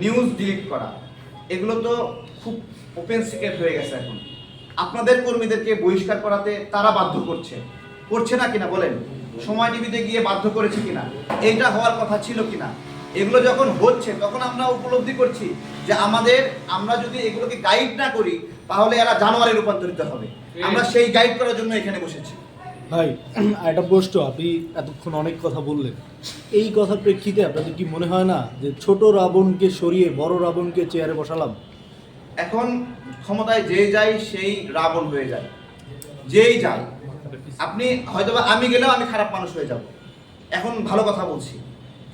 News delete করা। এগুলো তো খুব ওপেন সিক্রেট হয়ে গেছে এখন। আপনাদের কর্মীদেরকে বহিষ্কার করাতে তারা বাধ্য করছে। করছে না কিনা বলেন? সময় টিভিতে গিয়ে বাধ্য করেছে কিনা? এইটা হওয়ার কথা ছিল কিনা? এগুলো যখন হচ্ছে তখন আমরা উপলব্ধি করছি যে আমাদের আমরা যদি এগুলোকে গাইড না করি তাহলে এরা জানোয়ারে রূপান্তরিত হবে। আমরা সেই গাইড করার জন্য এখানে বসেছি। ভাই একটা প্রশ্ন, আপনি এতক্ষণ অনেক কথা বললেন। এই কথার প্রেক্ষিতে আপনাদের কি মনে হয় না যে ছোট রাবণকে সরিয়ে বড় রাবণকে চেয়ারে বসালাম? এখন ক্ষমতায় যে যায় সেই রাবণ হয়ে যায়। যেই যায় আপনি হয়তোবা আমি গেলেও আমি খারাপ মানুষ হয়ে যাব। এখন ভালো কথা বলছি।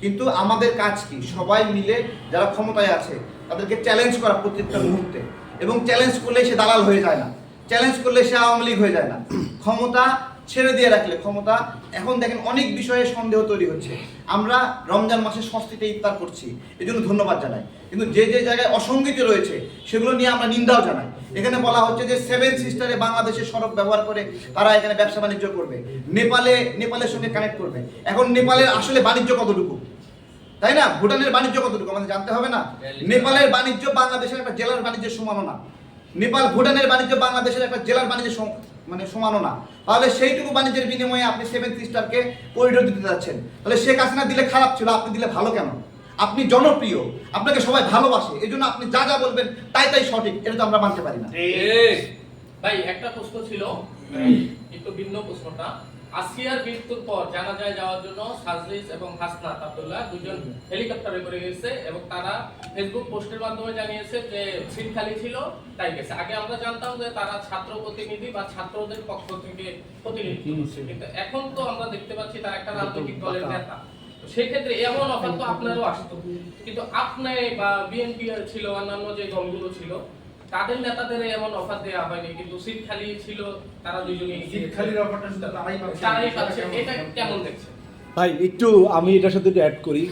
কিন্তু আমাদের কাজ কি? সবাই মিলে যারা ক্ষমতায় আছে, তাদেরকে চ্যালেঞ্জ করা প্রত্যেকটা মুহূর্তে। এবং চ্যালেঞ্জ করলে সে দালাল হয়ে যায় না। চ্যালেঞ্জ করলে সে আওয়ামী লীগ হয়ে যায় না। ক্ষমতা ছেড়ে দিয়ে রাখলে ক্ষমতা। এখন দেখেন অনেক বিষয়ে সন্দেহ তৈরি হচ্ছে। আমরা রমজান মাসে স্বস্তিতে ইফতার করছি এই জন্য ধন্যবাদ জানাই। কিন্তু যে যে জায়গায় অসঙ্গতি রয়েছে, সেগুলো নিয়ে আমরা নিন্দাও জানাই। এখানে বলা হচ্ছে যে সেভেন সিস্টারে বাংলাদেশের সড়ক ব্যবহার করে তারা এখানে ব্যবসা বাণিজ্য করবে। নেপালে, নেপালের সঙ্গে কানেক্ট করবে। এখন নেপালের আসলে বাণিজ্য কতটুকু? তাই না? ভুটানের বাণিজ্য কতটুকু? আমাদের জানতে হবে না? নেপালের বাণিজ্য বাংলাদেশের একটা জেলার বাণিজ্যের সমানও না নেপাল, ভুটানের বাণিজ্য বাংলাদেশের একটা জেলার বাণিজ্যের মানে সমানও না। তাহলে সেইটুকু বাণিজ্যের বিনিময়ে আপনি সেভেন সিস্টারকে করিডোর দিতে যাচ্ছেন। তাহলে শেখ হাসিনা দিলে খারাপ ছিল আপনি দিলে ভালো কেন? আপনি জনপ্রিয় আপনাকে সবাই ভালোবাসে এই জন্য আপনি যা যা বলবেন তাই তাই সঠিক এটা তো আমরা মানতে পারি না। ভাই একটা প্রশ্ন ছিল একটু ভিন্ন প্রশ্নটা। আসিয়ার মৃত্যুর পর জানা যায় যাওয়ার জন্য সাজলিস এবং হাসনাত আব্দুল্লাহ দুজন হেলিকপ্টারে করে গেছে এবং তারা ফেসবুক পোস্টের মাধ্যমে জানিয়েছে যে সিট খালি ছিল তাই গেছে। আগে আমরা জানতাম যে তারা ছাত্র প্রতিনিধি বা ছাত্রদের পক্ষ থেকে প্রতিনিধিত্ব করছে কিন্তু এখন তো আমরা দেখতে পাচ্ছি তারা একটা রাজনৈতিক দলের নেতা। সেক্ষেত্রে এমন অফার তো আপনারও আসতো। কিন্তু আপনি বা বিএনপি ছিল অন্যান্য যে দলগুলো ছিল তাদের নেতাদের এমন অফার দেওয়া হয়নি কিন্তু সিট খালি ছিল তারা দুজনেই সিট খালির অফারটা শুধু তারাই পাচ্ছে। তারাই পাচ্ছে। এটা কেমন দেখছেন? ভাই একটু আমি এটার সাথে একটু অ্যাড করি।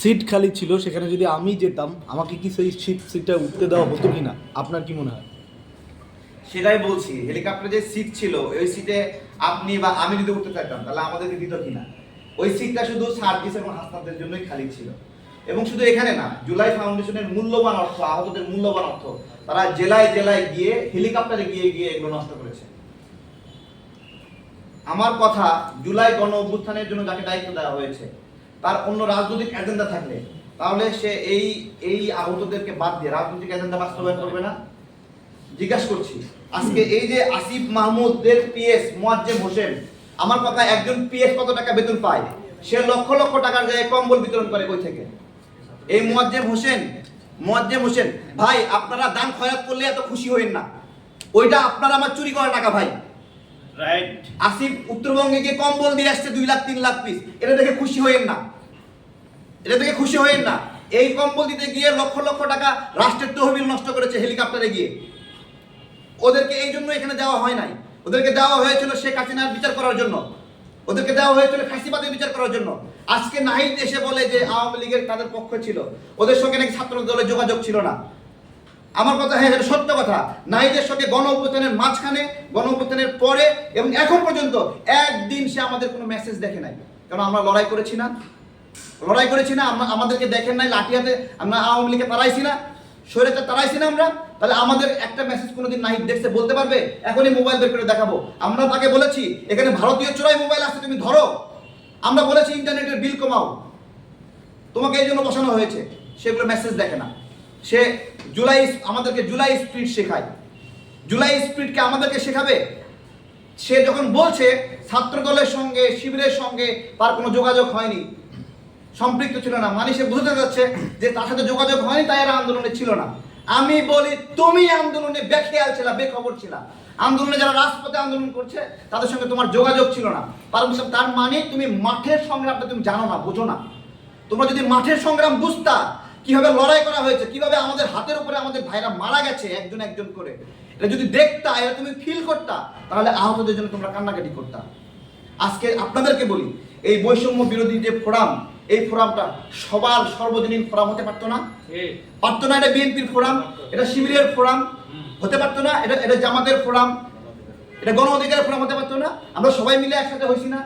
সিট খালি ছিল সেখানে যদি আমি যেতাম আমাকে কি সেই সিট সিটটা উঠতে দেওয়া হতো কি না আপনার কি মনে হয়? সেটাই বলছি হেলিকপ্টারে যে সিট ছিল ওই সিটে আপনি বা আমি যদি উঠতে চাইতাম তাহলে আমাদেরকে দিত কিনা? ওই সিটটা শুধু সার্ভিস এবং হাসপাতালের জন্যই খালি ছিল। এবং শুধু এখানে না, জুলাই ফাউন্ডেশনের মূল্যবান অর্থ, আহতদের মূল্যবান অর্থ, তারা জেলায় জেলায় গিয়ে, হেলিকপ্টারে গিয়ে গিয়ে এগুলো নষ্ট করেছে। আমার কথা জুলাই গণ অভ্যুত্থানের জন্য যাকে দায়িত্ব দেওয়া হয়েছে, তার অন্য রাজনৈতিক এজেন্ডা থাকলে, তাহলে সে এই এই আহতদেরকে বাদ দিয়ে রাজনৈতিক এজেন্ডা বাস্তবায়ন করবে না? জিজ্ঞাসা করছি, আজকে এই যে আসিফ মাহমুদদের পিএস মোয়াজ্জেম হোসেন, আমার কথা একজন পিএস কত টাকা বেতন পায়? সে লক্ষ লক্ষ টাকার জায়গায় কম্বল বিতরণ করে কই থেকে? এই মোয়াজ্জেম হোসেন মোয়াজ্জেম হোসেন ভাই আপনারা দান খয়াত করলে এত খুশি হইন না। ওইটা আপনারা আমার চুরি করা টাকা ভাই। রাইট আসিফ উত্তরবঙ্গে গিয়ে কম্বল দিয়ে আসছে দুই লাখ তিন লাখ পিস এটা দেখে খুশি হইেন না। এটা দেখে খুশি হইেন না। এই কম্বল দিতে গিয়ে লক্ষ লক্ষ টাকা রাষ্ট্রের তহবিল নষ্ট করেছে হেলিকপ্টারে গিয়ে। ওদেরকে এই জন্য এখানে দেওয়া হয় নাই। ওদেরকে দেওয়া হয়েছিল শেখ হাসিনার বিচার করার জন্য। ওদেরকে দেওয়া হয়েছিল ফাঁসিবাদের বিচার করার জন্য। আজকে নাহিদ এসে বলে যে আওয়ামী লীগের তাদের পক্ষ ছিল। ওদের সঙ্গে নাকি ছাত্র দলের যোগাযোগ ছিল না। আমার কথা হ্যাঁ সত্য কথা। নাহিদের সঙ্গে গণ অভ্যুত্থানের মাঝখানে, গণ অভ্যুত্থানের পরে এবং এখন পর্যন্ত একদিন সে আমাদের কোনো মেসেজ দেখে নাই। কারণ আমরা লড়াই করেছি না। লড়াই করেছি না আমাদেরকে দেখেন নাই লাঠিয়াতে আমরা আওয়ামী লীগকে তাড়াইছি না। শরীরতে তাড়াইছি না আমরা। তাহলে আমাদের একটা মেসেজ কোনোদিন নাহিদ দেখছে, বলতে পারবে? এখনই মোবাইল বের করে দেখাবো। আমরা তাকে বলেছি, এখানে ভারতীয় চোরাই মোবাইল আছে, তুমি ধরো। আমরা বলেছি ইন্টারনেটের বিল কমাও। তোমাকে এই জন্য বসানো হয়েছে। সেগুলো মেসেজ দেখে না। সে জুলাই আমাদেরকে জুলাই স্পিড শেখায়। জুলাই স্পিডকে আমাদেরকে শেখাবে? সে যখন বলছে ছাত্র দলের সঙ্গে, শিবিরের সঙ্গে তার কোনো যোগাযোগ হয়নি। সম্পৃক্ত ছিল না। মানে সে বুঝতে যাচ্ছে যে তার সাথে যোগাযোগ হয়নি, তাই এরা আন্দোলনে ছিল না। আমি বলি, তুমি আন্দোলনে বেখেয়াল ছিলা, বেখবর ছিলা। আন্দোলনে যারা রাজপথে আন্দোলন করছে, তাদের সঙ্গে তোমার যোগাযোগ ছিল না। কারণ তার মানে তুমি মাঠের সংগ্রামটা তুমি জানো না, বোঝো না। তোমরা যদি মাঠের সংগ্রাম বুঝতা, কীভাবে লড়াই করা হয়েছে, কীভাবে আমাদের হাতের উপরে আমাদের ভাইরা মারা গেছে একজন একজন করে, এটা যদি দেখতা, এটা তুমি ফিল করতা, তাহলে আহতদের জন্য তোমরা কান্নাকাটি করতা। আজকে আপনাদেরকে বলি, এই বৈষম্য বিরোধী যে ফোরাম এই ফোরামটা সবার সর্বজনীন ফোরাম হতে পারতো না। পারতো না এটা বিএনপির ফোরাম এটা শিবিরের ফোরাম হতে পারতো না এটা এটা জামাতের ফোরাম এটা গণ অধিকারের ফোরাম হতে পারতো না। আমরা সবাই মিলে একসাথে হয়েছি না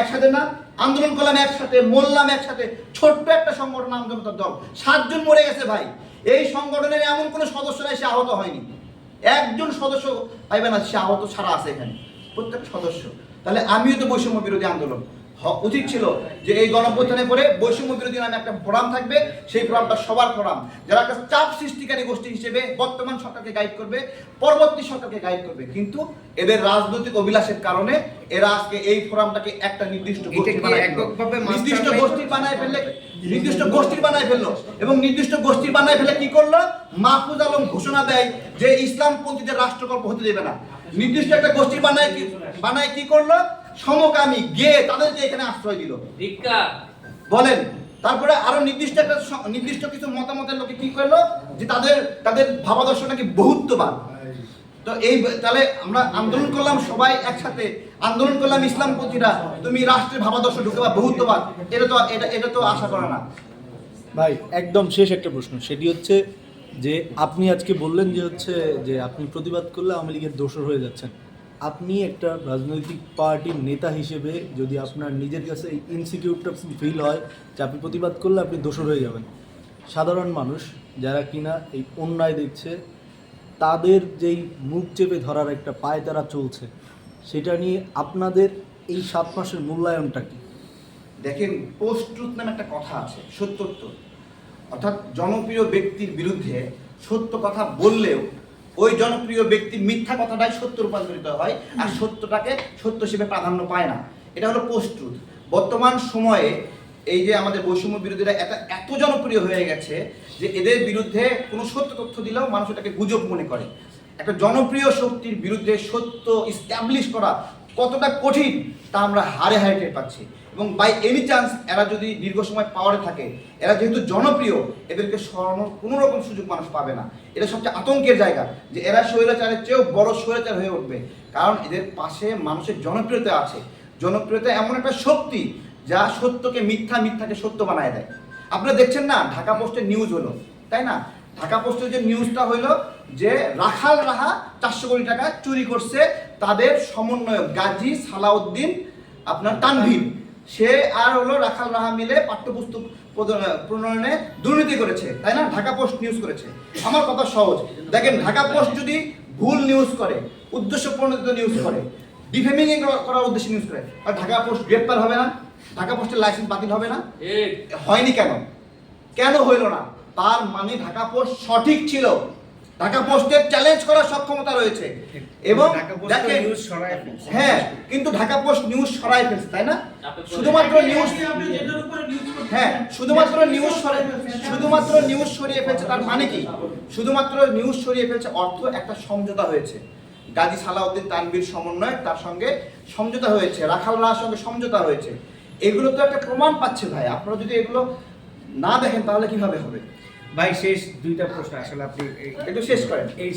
একসাথে না। আন্দোলন করলাম একসাথে মরলাম একসাথে। ছোট্ট একটা সংগঠন আন্দোলন দল। সাতজন মরে গেছে ভাই। এই সংগঠনের এমন কোনো সদস্য নাই সে আহত হয়নি। একজন সদস্য পাইবে না সে আহত ছাড়া আছে এখানে। প্রত্যেক সদস্য। তাহলে আমিও তো বৈষম্য বিরোধী আন্দোলন। উচিত ছিল যে এই গণপ্রথানে করে বৈষম্য বিরোধী নামে একটা ফোরাম থাকবে সেই ফোরামটা সবার ফোরাম। যারা একটা চাপ সৃষ্টিকারী গোষ্ঠী হিসেবে বর্তমান সরকারকে গাইড করবে পরবর্তী সরকারকে গাইড করবে। কিন্তু এদের রাজনৈতিক অভিলাষের কারণে এরা আজকে এই ফোরামটাকে একটা নির্দিষ্ট গোষ্ঠী নির্দিষ্ট? গোষ্ঠী বানায় ফেললে নির্দিষ্ট গোষ্ঠীর বানায় ফেলল। এবং নির্দিষ্ট গোষ্ঠীর বানায় ফেলে কি করল? মাহফুজ আলম ঘোষণা দেয় যে ইসলামপন্থীদের রাষ্ট্রকল্প হতে দেবে না। নির্দিষ্ট একটা গোষ্ঠীর বানায় কি বানায় কি করল? সমকামী গে তাদেরকে এখানে আশ্রয় দিল। বলেন তারপরে আরও নির্দিষ্ট একটা নির্দিষ্ট কিছু মতামতের লোকে কি করল? যে তাদের তাদের ভাবাদর্শ নাকি বহুত্ববাদ। তো এই তাহলে আমরা আন্দোলন করলাম সবাই একসাথে। আন্দোলন করলাম ইসলামপন্থীরা তুমি রাষ্ট্রের ভাবাদর্শ ঢুকে বা বহুত্ববাদ এটা তো এটা এটা তো আশা করে না। ভাই একদম শেষ একটা প্রশ্ন। সেটি হচ্ছে যে আপনি আজকে বললেন যে হচ্ছে যে আপনি প্রতিবাদ করলে আওয়ামী লীগের দোষর হয়ে যাচ্ছেন। আপনি একটা রাজনৈতিক পার্টির নেতা হিসেবে যদি আপনার নিজের কাছে এই ইনসিকিউরটা ফিল হয়, যে আপনি প্রতিবাদ করলে আপনি দোষর হয়ে যাবেন। সাধারণ মানুষ যারা কিনা এই অন্যায় দেখছে, তাদের যেই মুখ চেপে ধরার একটা পায় তারা চলছে। সেটা নিয়ে আপনাদের এই সাত মাসের মূল্যায়নটা কি? দেখেন পোস্ট ট্রুথ নামে একটা কথা আছে সত্যোত্তর অর্থাৎ জনপ্রিয় ব্যক্তির বিরুদ্ধে সত্য কথা বললেও ওই জনপ্রিয় ব্যক্তির মিথ্যা কথাটাই সত্য রূপান্তরিত হয় আর সত্যটাকে সত্য হিসেবে প্রাধান্য পায় না। এটা হলো পোস্ট ট্রুথ বর্তমান সময়ে এই যে আমাদের বৈষম্য বিরোধীরা এত এত জনপ্রিয় হয়ে গেছে যে এদের বিরুদ্ধে কোনো সত্য তথ্য দিলেও মানুষ এটাকে গুজব মনে করে। একটা জনপ্রিয় শক্তির বিরুদ্ধে সত্য ইস্টাবলিশ করা কতটা কঠিন তা আমরা হারে হারে টের পাচ্ছি। এবং বাই এনি চান্স এরা যদি দীর্ঘ সময় পাওয়ারে থাকে, এরা যেহেতু জনপ্রিয়, এদেরকে সরানোর কোনো রকম সুযোগ মানুষ পাবে না। এটা সবচেয়ে আতঙ্কের জায়গা যে এরা স্বৈরাচারের চেয়েও বড় স্বৈরাচার হয়ে উঠবে। কারণ এদের পাশে মানুষের জনপ্রিয়তা আছে। জনপ্রিয়তা এমন একটা শক্তি যা সত্যকে মিথ্যা মিথ্যাকে সত্য বানায় দেয়। আপনারা দেখছেন না, ঢাকা পোস্টের নিউজ হলো, তাই না? ঢাকা পোস্টের যে নিউজটা হইল যে রাখাল রাহা চারশো কোটি টাকা চুরি করছে তাদের সমন্বয়ক গাজী সালাউদ্দিন, আপনার তানভীর। সে আর হলো রাখাল রাহা মিলে পাঠ্যপুস্তক প্রণয়নে দুর্নীতি করেছে তাই না? ঢাকা পোস্ট নিউজ করেছে। আমার কথা সহজ। দেখেন ঢাকা পোস্ট যদি ভুল নিউজ করে উদ্দেশ্য প্রণোদিত নিউজ করে ডিফেমিং করার উদ্দেশ্যে নিউজ করে আর ঢাকা পোস্ট গ্রেপ্তার হবে না? ঢাকা পোস্টের লাইসেন্স বাতিল হবে না? হয়নি কেন? কেন হইল না? তার মানে ঢাকা পোস্ট সঠিক ছিল। ঢাকা পোস্টের চ্যালেঞ্জ করার সক্ষমতা রয়েছে। এবং ঢাকা নিউজ সরায় হ্যাঁ কিন্তু ঢাকা পোস্ট নিউজ সরাই ফেলছে তাই না? শুধুমাত্র নিউজ হ্যাঁ শুধুমাত্র নিউজ সরাই শুধুমাত্র নিউজ সরিয়ে ফেলছে তার মানে কি? শুধুমাত্র নিউজ সরিয়ে ফেলছে অর্থ একটা সমঝোতা হয়েছে। গাজী সালাউদ্দিন তানবীর সমন্বয় তার সঙ্গে সমঝোতা হয়েছে রাখাল রাহার সঙ্গে সমঝোতা হয়েছে। এগুলো তো একটা প্রমাণ পাচ্ছে ভাই। আপনারা যদি এগুলো না দেখেন তাহলে কীভাবে হবে? ভাই শেষ দুইটা প্রশ্ন আসলে আপনি একটু শেষ করেন। এই